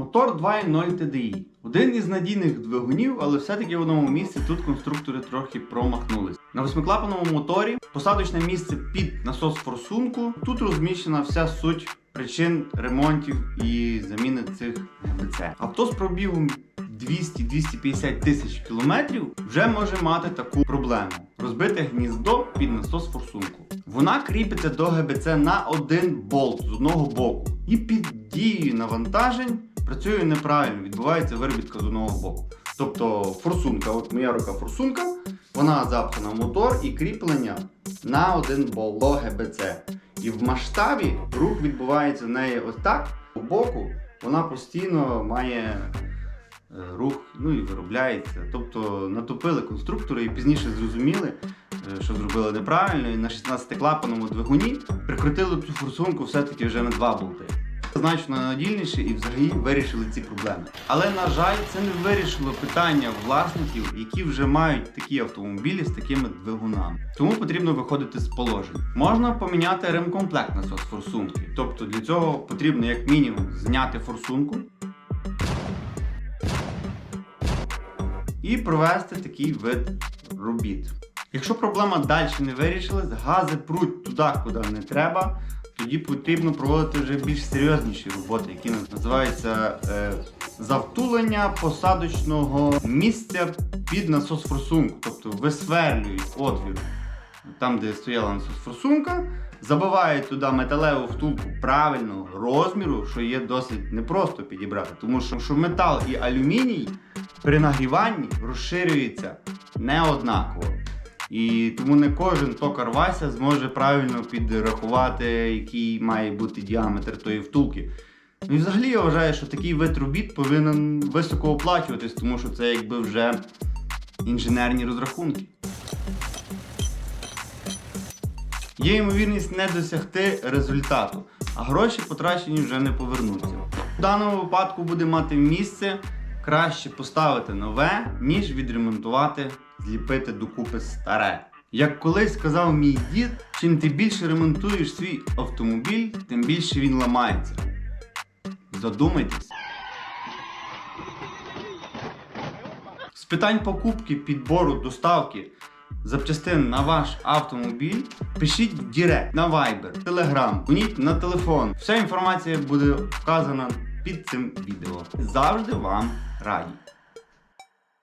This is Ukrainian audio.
Мотор 2.0 TDI. Один із надійних двигунів, але все-таки в одному місці тут конструктори трохи промахнулись. На восьмиклапаному моторі посадочне місце під насос форсунку. Тут розміщена вся суть причин ремонтів і заміни цих ГБЦ. Авто з пробігом 200-250 тисяч кілометрів вже може мати таку проблему: розбите гніздо під насос форсунку. Вона кріпиться до ГБЦ на один болт з одного боку. І під дією навантажень працює неправильно, відбувається виробітка з одного боку. Тобто форсунка, от моя рука форсунка, вона запхана в мотор і кріплення на один болт до ГБЦ. І в масштабі рух відбувається в неї ось так, по боку, вона постійно має е, рух, ну і виробляється. Тобто натопили конструктори і пізніше зрозуміли, е, що зробили неправильно, і на 16-клапаному двигуні прикрутили цю форсунку все-таки вже на два болти. Значно надільніше і взагалі вирішили ці проблеми. Але на жаль, це не вирішило питання власників, які вже мають такі автомобілі з такими двигунами. Тому потрібно виходити з положень. Можна поміняти ремкомплект насос форсунки. Тобто для цього потрібно як мінімум зняти форсунку і провести такий вид робіт. Якщо проблема далі не вирішилась, гази пруть туди, куди не треба, тоді потрібно проводити вже більш серйозніші роботи, які називаються е, завтулення посадочного місця під насос форсунку. Тобто висверлюють отвір там, де стояла насос форсунка, забивають туди металеву втулку правильного розміру, що є досить непросто підібрати, тому що, що метал і алюміній при нагріванні розширюються не однаково. І тому не кожен токар Вася зможе правильно підрахувати, який має бути діаметр тої втулки. Ну і взагалі я вважаю, що такий вид робіт повинен високо оплачуватись, тому що це якби вже інженерні розрахунки. Є ймовірність не досягти результату, а гроші потрачені вже не повернуться. В даному випадку буде мати місце краще поставити нове, ніж відремонтувати, зліпити докупи старе. Як колись сказав мій дід, чим ти більше ремонтуєш свій автомобіль, тим більше він ламається. Задумайтесь. З питань покупки, підбору, доставки запчастин на ваш автомобіль, пишіть в Директ, на Viber, Telegram, дзвоніть на телефон. Вся інформація буде вказана під цим відео. Завжди вам раді.